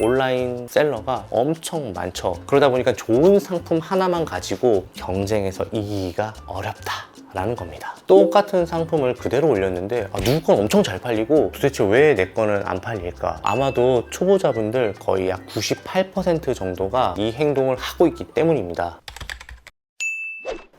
온라인 셀러가 엄청 많죠. 그러다 보니까 좋은 상품 하나만 가지고 경쟁에서 이기기가 어렵다. 라는 겁니다. 똑같은 상품을 그대로 올렸는데 아, 누구 건 엄청 잘 팔리고 도대체 왜 내 거는 안 팔릴까? 아마도 초보자분들 거의 약 98% 정도가 이 행동을 하고 있기 때문입니다.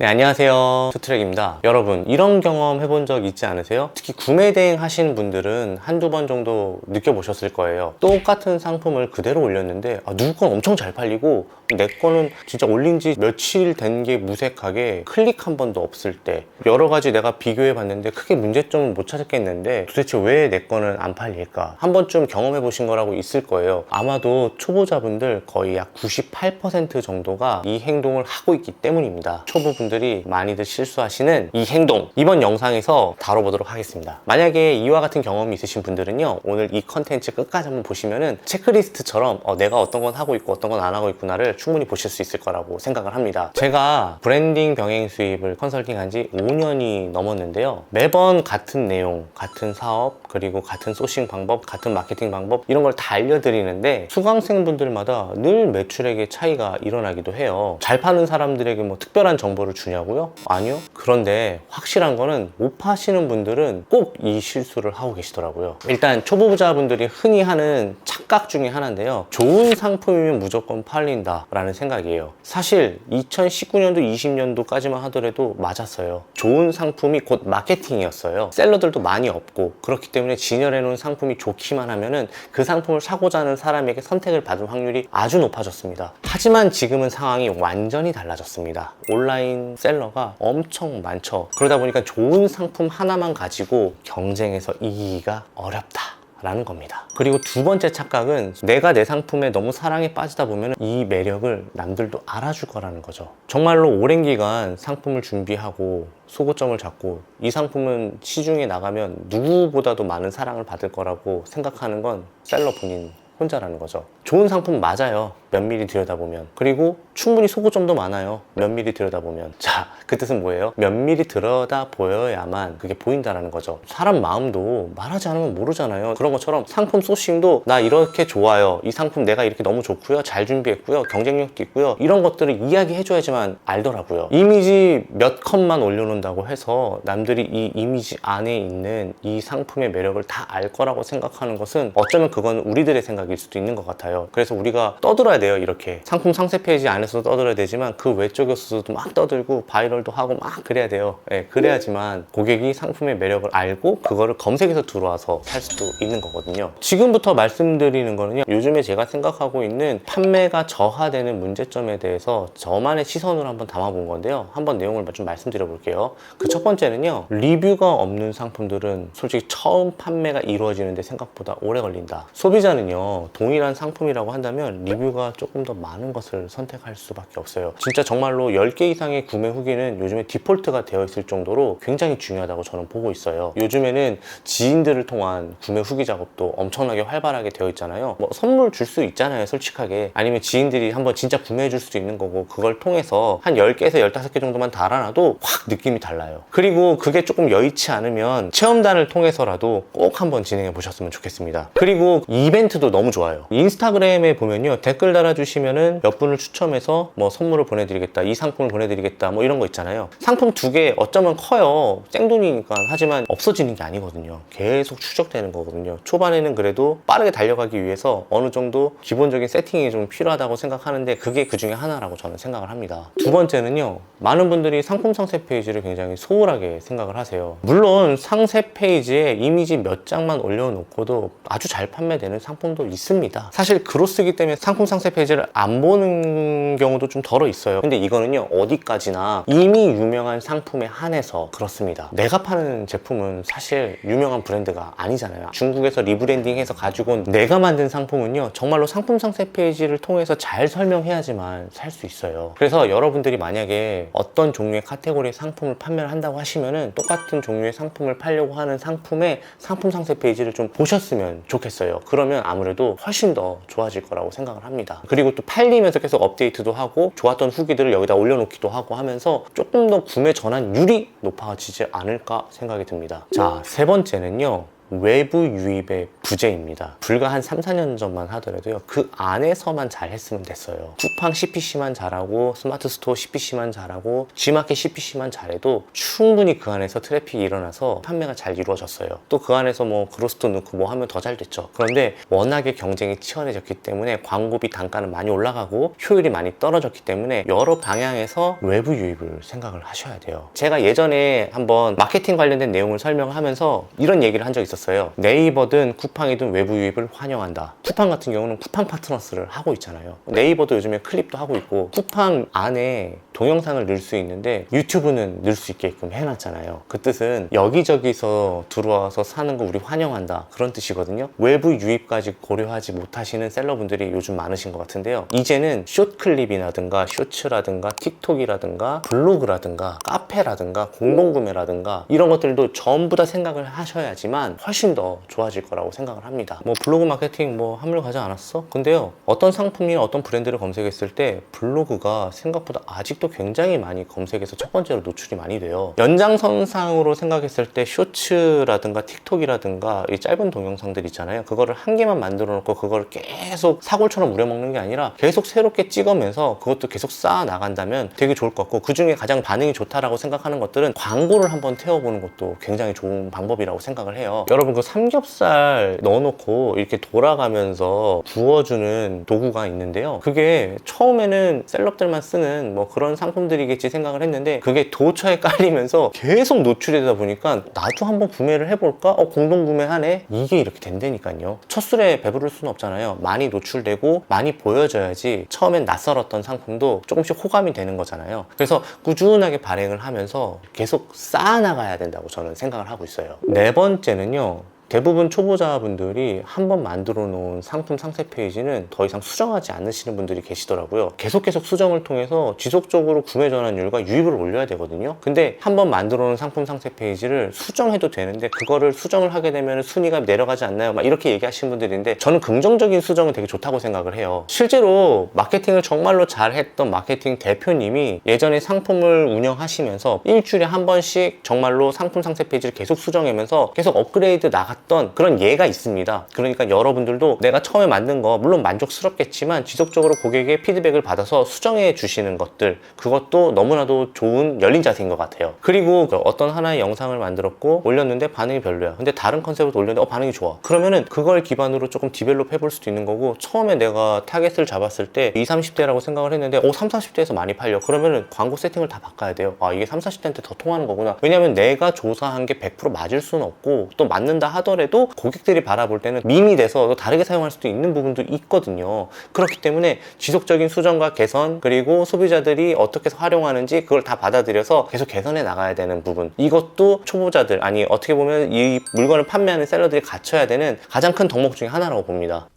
네, 안녕하세요. 투트랙입니다. 여러분, 이런 경험 해본 적 있지 않으세요? 특히 구매 대행 하시는 분들은 한두 번 정도 느껴보셨을 거예요. 똑같은 상품을 그대로 올렸는데, 아, 누구 건 엄청 잘 팔리고, 내 거는 진짜 올린 지 며칠 된 게 무색하게 클릭 한 번도 없을 때, 여러 가지 내가 비교해 봤는데 크게 문제점은 못 찾았겠는데, 도대체 왜 내 거는 안 팔릴까? 한 번쯤 경험해 보신 거라고 있을 거예요. 아마도 초보자분들 거의 약 98% 정도가 이 행동을 하고 있기 때문입니다. 초보분들이 많이들 실수하시는 이 행동 이번 영상에서 다뤄보도록 하겠습니다. 만약에 이와 같은 경험이 있으신 분들은요 오늘 이 컨텐츠 끝까지 한번 보시면은 체크리스트처럼 어, 내가 어떤 건 하고 있고 어떤 건 안 하고 있구나를 충분히 보실 수 있을 거라고 생각을 합니다. 제가 브랜딩 병행 수입을 컨설팅한 지 5년이 넘었는데요. 매번 같은 내용, 같은 사업, 그리고 같은 소싱 방법, 같은 마케팅 방법 이런 걸 다 알려드리는데 수강생분들마다 늘 매출액의 차이가 일어나기도 해요. 잘 파는 사람들에게 뭐 특별한 정보를 주냐고요? 아니요. 그런데 확실한 거는 못 파시는 분들은 꼭 이 실수를 하고 계시더라고요. 일단 초보자분들이 흔히 하는 착각 중에 하나인데요. 좋은 상품이면 무조건 팔린다 라는 생각이에요. 사실 2019년도, 20년도까지만 하더라도 맞았어요. 좋은 상품이 곧 마케팅이었어요. 셀러들도 많이 없고 그렇기 때문에 진열해 놓은 상품이 좋기만 하면은 그 상품을 사고자 하는 사람에게 선택을 받을 확률이 아주 높아졌습니다. 하지만 지금은 상황이 완전히 달라졌습니다. 온라인 셀러가 엄청 많죠. 그러다 보니까 좋은 상품 하나만 가지고 경쟁에서 이기기가 어렵다. 라는 겁니다. 그리고 두 번째 착각은 내가 내 상품에 너무 사랑에 빠지다 보면 이 매력을 남들도 알아줄 거라는 거죠. 정말로 오랜 기간 상품을 준비하고 소고점을 잡고 이 상품은 시중에 나가면 누구보다도 많은 사랑을 받을 거라고 생각하는 건 셀러 본인 혼자라는 거죠. 좋은 상품 맞아요. 면밀히 들여다보면. 그리고 충분히 소고점도 많아요. 면밀히 들여다보면. 자, 그 뜻은 뭐예요? 면밀히 들여다 보여야만 그게 보인다라는 거죠. 사람 마음도 말하지 않으면 모르잖아요. 그런 것처럼 상품 소싱도 나 이렇게 좋아요. 이 상품 내가 이렇게 너무 좋고요. 잘 준비했고요. 경쟁력도 있고요. 이런 것들을 이야기해줘야지만 알더라고요. 이미지 몇 컷만 올려놓는다고 해서 남들이 이 이미지 안에 있는 이 상품의 매력을 다 알 거라고 생각하는 것은 어쩌면 그건 우리들의 생각일 수도 있는 것 같아요. 그래서 우리가 떠들어야 돼요. 이렇게 상품 상세 페이지 안에서도 떠들어야 되지만 그 외적에서도 막 떠들고 바이럴도 하고 막 그래야 돼요. 예, 그래야지만 고객이 상품의 매력을 알고 그거를 검색해서 들어와서 살 수도 있는 거거든요. 지금부터 말씀드리는 거는요. 요즘에 제가 생각하고 있는 판매가 저하되는 문제점에 대해서 저만의 시선으로 한번 담아본 건데요. 한번 내용을 좀 말씀드려 볼게요. 그 첫 번째는요. 리뷰가 없는 상품들은 솔직히 처음 판매가 이루어지는데 생각보다 오래 걸린다. 소비자는요. 동일한 상품이라고 한다면 리뷰가 조금 더 많은 것을 선택할 수밖에 없어요. 진짜 정말로 10개 이상의 구매 후기는 요즘에 디폴트가 되어 있을 정도로 굉장히 중요하다고 저는 보고 있어요. 요즘에는 지인들을 통한 구매 후기 작업도 엄청나게 활발하게 되어 있잖아요. 뭐 선물 줄 수 있잖아요, 솔직하게. 아니면 지인들이 한번 진짜 구매해 줄 수도 있는 거고 그걸 통해서 한 10개에서 15개 정도만 달아놔도 확 느낌이 달라요. 그리고 그게 조금 여의치 않으면 체험단을 통해서라도 꼭 한번 진행해 보셨으면 좋겠습니다. 그리고 이벤트도 너무 좋아요. 인스타그램에 보면요. 댓글 달 아주시면은 몇 분을 추첨해서 뭐 선물을 보내드리겠다. 이 상품을 보내드리겠다. 뭐 이런 거 있잖아요. 상품 두 개 어쩌면 커요. 생돈이니까. 하지만 없어지는 게 아니거든요. 계속 추적되는 거거든요. 초반에는 그래도 빠르게 달려가기 위해서 어느 정도 기본적인 세팅이 좀 필요하다고 생각하는데 그게 그 중에 하나라고 저는 생각을 합니다. 두 번째는요. 많은 분들이 상품 상세 페이지를 굉장히 소홀하게 생각을 하세요. 물론 상세 페이지에 이미지 몇 장만 올려놓고도 아주 잘 판매되는 상품도 있습니다. 사실 그로쓰기 때문에 상품 상세 페이지를 안 보는 경우도 좀 덜어 있어요. 근데 이거는요, 어디까지나 이미 유명한 상품에 한해서 그렇습니다. 내가 파는 제품은 사실 유명한 브랜드가 아니잖아요. 중국에서 리브랜딩해서 가지고 온 내가 만든 상품은요, 정말로 상품 상세 페이지를 통해서 잘 설명해야지만 살 수 있어요. 그래서 여러분들이 만약에 어떤 종류의 카테고리의 상품을 판매를 한다고 하시면은 똑같은 종류의 상품을 팔려고 하는 상품의 상품 상세 페이지를 좀 보셨으면 좋겠어요. 그러면 아무래도 훨씬 더 좋아질 거라고 생각을 합니다. 그리고 또 팔리면서 계속 업데이트도 하고 좋았던 후기들을 여기다 올려놓기도 하고 하면서 조금 더 구매 전환율이 높아지지 않을까 생각이 듭니다. 자, 세 번째는요. 외부 유입의 부재입니다. 불과 한 3, 4년 전만 하더라도요. 그 안에서만 잘 했으면 됐어요. 쿠팡 CPC만 잘하고 스마트 스토어 CPC만 잘하고 G마켓 CPC만 잘해도 충분히 그 안에서 트래픽이 일어나서 판매가 잘 이루어졌어요. 또 그 안에서 뭐 그로스도 넣고 뭐 하면 더 잘 됐죠. 그런데 워낙에 경쟁이 치열해졌기 때문에 광고비 단가는 많이 올라가고 효율이 많이 떨어졌기 때문에 여러 방향에서 외부 유입을 생각을 하셔야 돼요. 제가 예전에 한번 마케팅 관련된 내용을 설명을 하면서 이런 얘기를 한 적이 있었어요. 네이버든 쿠팡이든 외부 유입을 환영한다. 쿠팡 같은 경우는 쿠팡 파트너스를 하고 있잖아요. 네이버도 요즘에 클립도 하고 있고 쿠팡 안에 동영상을 넣을 수 있는데 유튜브는 넣을 수 있게끔 해놨잖아요. 그 뜻은 여기저기서 들어와서 사는 거 우리 환영한다. 그런 뜻이거든요. 외부 유입까지 고려하지 못하시는 셀러분들이 요즘 많으신 것 같은데요. 이제는 숏클립이라든가 쇼츠라든가 틱톡이라든가 블로그라든가 카페라든가 공동구매라든가 이런 것들도 전부 다 생각을 하셔야지만 훨씬 더 좋아질 거라고 생각을 합니다. 뭐 블로그 마케팅 뭐 한물 가지 않았어? 근데요. 어떤 상품이나 어떤 브랜드를 검색했을 때 블로그가 생각보다 아직 도 굉장히 많이 검색에서 첫 번째로 노출이 많이 돼요. 연장선상으로 생각했을 때 쇼츠라든가 틱톡이라든가 이 짧은 동영상들 있잖아요. 그거를 한 개만 만들어 놓고 그거를 계속 사골처럼 우려먹는 게 아니라 계속 새롭게 찍으면서 그것도 계속 쌓아 나간다면 되게 좋을 것 같고 그 중에 가장 반응이 좋다라고 생각하는 것들은 광고를 한번 태워보는 것도 굉장히 좋은 방법이라고 생각을 해요. 여러분 그 삼겹살 넣어놓고 이렇게 돌아가면서 구워주는 도구가 있는데요. 그게 처음에는 셀럽들만 쓰는 뭐 그런 상품들이겠지 생각을 했는데 그게 도처에 깔리면서 계속 노출되다 보니까 나도 한번 구매를 해볼까? 어 공동 구매하네. 이게 이렇게 된다니까요. 첫 술에 배부를 수는 없잖아요. 많이 노출되고 많이 보여져야지 처음엔 낯설었던 상품도 조금씩 호감이 되는 거잖아요. 그래서 꾸준하게 발행을 하면서 계속 쌓아나가야 된다고 저는 생각을 하고 있어요. 네 번째는요. 대부분 초보자분들이 한 번 만들어 놓은 상품 상세 페이지는 더 이상 수정하지 않으시는 분들이 계시더라고요. 계속 계속 수정을 통해서 지속적으로 구매 전환율과 유입을 올려야 되거든요. 근데 한 번 만들어 놓은 상품 상세 페이지를 수정해도 되는데 그거를 수정을 하게 되면 순위가 내려가지 않나요? 막 이렇게 얘기하시는 분들인데 저는 긍정적인 수정은 되게 좋다고 생각을 해요. 실제로 마케팅을 정말로 잘했던 마케팅 대표님이 예전에 상품을 운영하시면서 일주일에 한 번씩 정말로 상품 상세 페이지를 계속 수정하면서 계속 업그레이드 나갔 했던 그런 예가 있습니다. 그러니까 여러분들도 내가 처음에 만든 거 물론 만족스럽겠지만 지속적으로 고객의 피드백을 받아서 수정해 주시는 것들 그것도 너무나도 좋은 열린 자세인 것 같아요. 그리고 그 어떤 하나의 영상을 만들었고 올렸는데 반응이 별로야. 근데 다른 컨셉으로 올렸는데 어 반응이 좋아. 그러면은 그걸 기반으로 조금 디벨롭 해볼 수도 있는 거고 처음에 내가 타겟을 잡았을 때 20, 30대라고 생각을 했는데 어 3, 40대에서 많이 팔려. 그러면은 광고 세팅을 다 바꿔야 돼요. 아 이게 3, 40대한테 더 통하는 거구나. 왜냐면 내가 조사한 게 100% 맞을 수는 없고 또 맞는다 하더라도 하더라도 고객들이 바라볼 때는 밈이 돼서 또 다르게 사용할 수도 있는 부분도 있거든요. 그렇기 때문에 지속적인 수정과 개선 그리고 소비자들이 어떻게 활용하는지 그걸 다 받아들여서 계속 개선해 나가야 되는 부분 이것도 초보자들 아니 어떻게 보면 이 물건을 판매하는 셀러들이 갖춰야 되는 가장 큰 덕목 중에 하나라고 봅니다.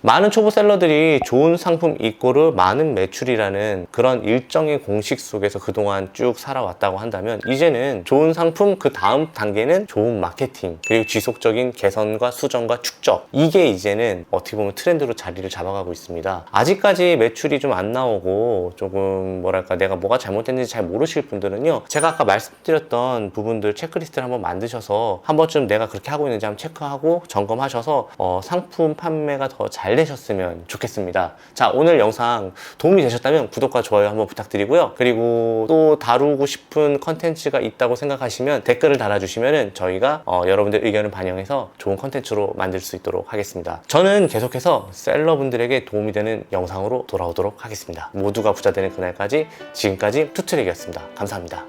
많은 초보 셀러들이 좋은 상품 이꼬르 많은 매출이라는 그런 일정의 공식 속에서 그동안 쭉 살아왔다고 한다면 이제는 좋은 상품 그 다음 단계는 좋은 마케팅 그리고 지속적인 개선과 수정과 축적. 이게 이제는 어떻게 보면 트렌드로 자리를 잡아가고 있습니다. 아직까지 매출이 좀 안 나오고 조금 뭐랄까 내가 뭐가 잘못됐는지 잘 모르실 분들은요 제가 아까 말씀드렸던 부분들 체크리스트를 한번 만드셔서 한 번쯤 내가 그렇게 하고 있는지 한번 체크하고 점검하셔서 어, 상품 판매가 더잘 잘 되셨으면 좋겠습니다. 자, 오늘 영상 도움이 되셨다면 구독과 좋아요 한번 부탁드리고요. 그리고 또 다루고 싶은 컨텐츠가 있다고 생각하시면 댓글을 달아주시면 저희가 어, 여러분들 의견을 반영해서 좋은 컨텐츠로 만들 수 있도록 하겠습니다. 저는 계속해서 셀러분들에게 도움이 되는 영상으로 돌아오도록 하겠습니다. 모두가 부자 되는 그날까지 지금까지 투트랙이었습니다. 감사합니다.